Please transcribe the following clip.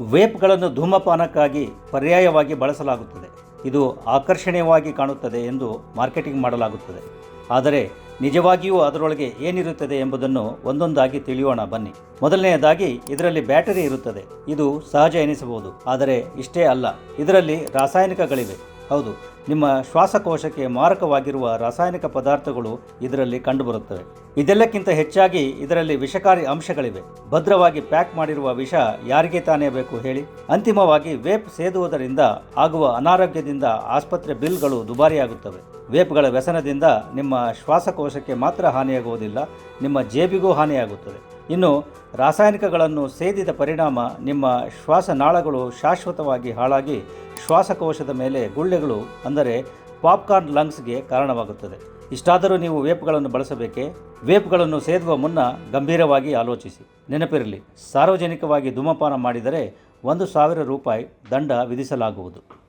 ವೇಪ್ಗಳನ್ನು ಧೂಮಪಾನಕ್ಕಾಗಿ ಪರ್ಯಾಯವಾಗಿ ಬಳಸಲಾಗುತ್ತದೆ. ಇದು ಆಕರ್ಷಣೀಯವಾಗಿ ಕಾಣುತ್ತದೆ ಎಂದು ಮಾರ್ಕೆಟಿಂಗ್ ಮಾಡಲಾಗುತ್ತದೆ. ಆದರೆ ನಿಜವಾಗಿಯೂ ಅದರೊಳಗೆ ಏನಿರುತ್ತದೆ ಎಂಬುದನ್ನು ಒಂದೊಂದಾಗಿ ತಿಳಿಯೋಣ ಬನ್ನಿ. ಮೊದಲನೆಯದಾಗಿ ಇದರಲ್ಲಿ ಬ್ಯಾಟರಿ ಇರುತ್ತದೆ. ಇದು ಸಹಜ ಎನಿಸಬಹುದು. ಆದರೆ ಇಷ್ಟೇ ಅಲ್ಲ. ಇದರಲ್ಲಿ ರಾಸಾಯನಿಕಗಳಿವೆ. ಹೌದು, ನಿಮ್ಮ ಶ್ವಾಸಕೋಶಕ್ಕೆ ಮಾರಕವಾಗಿರುವ ರಾಸಾಯನಿಕ ಪದಾರ್ಥಗಳು ಇದರಲ್ಲಿ ಕಂಡುಬರುತ್ತವೆ. ಇದೆಲ್ಲಕ್ಕಿಂತ ಹೆಚ್ಚಾಗಿ ಇದರಲ್ಲಿ ವಿಷಕಾರಿ ಅಂಶಗಳಿವೆ. ಭದ್ರವಾಗಿ ಪ್ಯಾಕ್ ಮಾಡಿರುವ ವಿಷ ಯಾರಿಗೆ ತಾನೇ ಬೇಕು ಹೇಳಿ. ಅಂತಿಮವಾಗಿ ವೇಪ್ ಸೇದುವುದರಿಂದ ಆಗುವ ಅನಾರೋಗ್ಯದಿಂದ ಆಸ್ಪತ್ರೆ ಬಿಲ್ಗಳು ದುಬಾರಿಯಾಗುತ್ತವೆ. ವೇಪ್ಗಳ ವ್ಯಸನದಿಂದ ನಿಮ್ಮ ಶ್ವಾಸಕೋಶಕ್ಕೆ ಮಾತ್ರ ಹಾನಿಯಾಗುವುದಿಲ್ಲ, ನಿಮ್ಮ ಜೇಬಿಗೂ ಹಾನಿಯಾಗುತ್ತದೆ. ಇನ್ನು ರಾಸಾಯನಿಕಗಳನ್ನು ಸೇದಿದ ಪರಿಣಾಮ ನಿಮ್ಮ ಶ್ವಾಸನಾಳಗಳು ಶಾಶ್ವತವಾಗಿ ಹಾಳಾಗಿ ಶ್ವಾಸಕೋಶದ ಮೇಲೆ ಗುಳ್ಳೆಗಳು, ಅಂದರೆ ಪಾಪ್ಕಾರ್ನ್ ಲಂಗ್ಸ್ಗೆ ಕಾರಣವಾಗುತ್ತದೆ. ಇಷ್ಟಾದರೂ ನೀವು ವೇಪ್ಗಳನ್ನು ಬಳಸಬೇಕೇ? ವೇಪ್ಗಳನ್ನು ಸೇದುವ ಮುನ್ನ ಗಂಭೀರವಾಗಿ ಆಲೋಚಿಸಿ. ನೆನಪಿರಲಿ, ಸಾರ್ವಜನಿಕವಾಗಿ ಧೂಮಪಾನ ಮಾಡಿದರೆ ಒಂದು ಸಾವಿರ ರೂಪಾಯಿ ದಂಡ ವಿಧಿಸಲಾಗುವುದು.